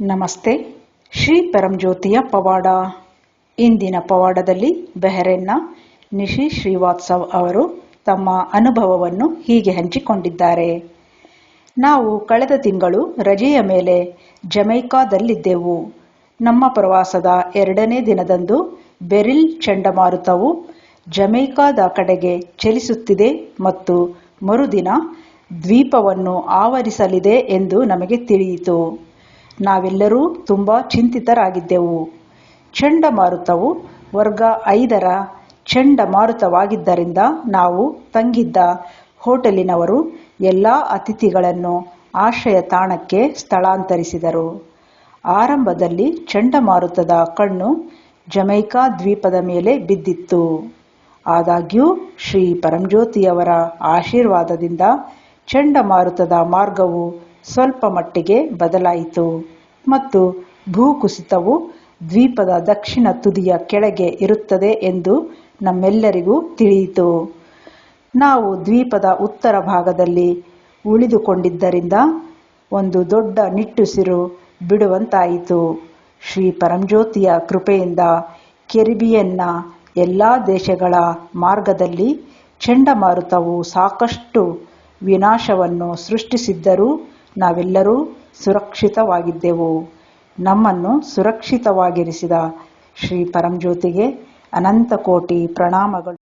ನಮಸ್ತೆ. ಶ್ರೀ ಪರಂಜ್ಯೋತಿಯ ಪವಾಡ. ಇಂದಿನ ಪವಾಡದಲ್ಲಿ ಬೆಹರೆನ್ನ ನಿಶಿ ಶ್ರೀವಾತ್ಸವ್ ಅವರು ತಮ್ಮ ಅನುಭವವನ್ನು ಹೀಗೆ ಹಂಚಿಕೊಂಡಿದ್ದಾರೆ. ನಾವು ಕಳೆದ ತಿಂಗಳು ರಜೆಯ ಮೇಲೆ ಜಮೈಕಾದಲ್ಲಿದ್ದೆವು. ನಮ್ಮ ಪ್ರವಾಸದ ಎರಡನೇ ದಿನದಂದು ಬೆರಿಲ್ ಚಂಡಮಾರುತವು ಜಮೈಕಾದ ಕಡೆಗೆ ಚಲಿಸುತ್ತಿದೆ ಮತ್ತು ಮರುದಿನ ದ್ವೀಪವನ್ನು ಆವರಿಸಲಿದೆ ಎಂದು ನಮಗೆ ತಿಳಿಯಿತು. ನಾವೆಲ್ಲರೂ ತುಂಬ ಚಿಂತಿತರಾಗಿದ್ದೆವು. ಚಂಡಮಾರುತವು ವರ್ಗ ಐದರ ಚಂಡಮಾರುತವಾಗಿದ್ದರಿಂದ ನಾವು ತಂಗಿದ್ದ ಹೋಟೆಲಿನವರು ಎಲ್ಲ ಅತಿಥಿಗಳನ್ನು ಆಶ್ರಯ ತಾಣಕ್ಕೆ ಸ್ಥಳಾಂತರಿಸಿದರು. ಆರಂಭದಲ್ಲಿ ಚಂಡಮಾರುತದ ಕಣ್ಣು ಜಮೈಕಾ ದ್ವೀಪದ ಮೇಲೆ ಬಿದ್ದಿತ್ತು. ಆದಾಗ್ಯೂ ಶ್ರೀ ಪರಂಜ್ಯೋತಿಯವರ ಆಶೀರ್ವಾದದಿಂದ ಚಂಡಮಾರುತದ ಮಾರ್ಗವು ಸ್ವಲ್ಪ ಮಟ್ಟಿಗೆ ಬದಲಾಯಿತು ಮತ್ತು ಭೂಕುಸಿತವು ದ್ವೀಪದ ದಕ್ಷಿಣ ತುದಿಯ ಕೆಳಗೆ ಇರುತ್ತದೆ ಎಂದು ನಮ್ಮೆಲ್ಲರಿಗೂ ತಿಳಿಯಿತು. ನಾವು ದ್ವೀಪದ ಉತ್ತರ ಭಾಗದಲ್ಲಿ ಉಳಿದುಕೊಂಡಿದ್ದರಿಂದ ಒಂದು ದೊಡ್ಡ ನಿಟ್ಟುಸಿರು ಬಿಡುವಂತಾಯಿತು. ಶ್ರೀ ಪರಂಜ್ಯೋತಿಯ ಕೃಪೆಯಿಂದ ಕೆರಿಬಿಯನ್ನ ಎಲ್ಲ ದೇಶಗಳ ಮಾರ್ಗದಲ್ಲಿ ಚಂಡಮಾರುತವು ಸಾಕಷ್ಟು ವಿನಾಶವನ್ನು ಸೃಷ್ಟಿಸಿದ್ದರೂ ನಾವೆಲ್ಲರೂ ಸುರಕ್ಷಿತವಾಗಿದ್ದೆವು. ನಮ್ಮನ್ನು ಸುರಕ್ಷಿತವಾಗಿರಿಸಿದ ಶ್ರೀ ಪರಂಜ್ಯೋತಿಗೆ ಅನಂತ ಕೋಟಿ ಪ್ರಣಾಮಗಳು.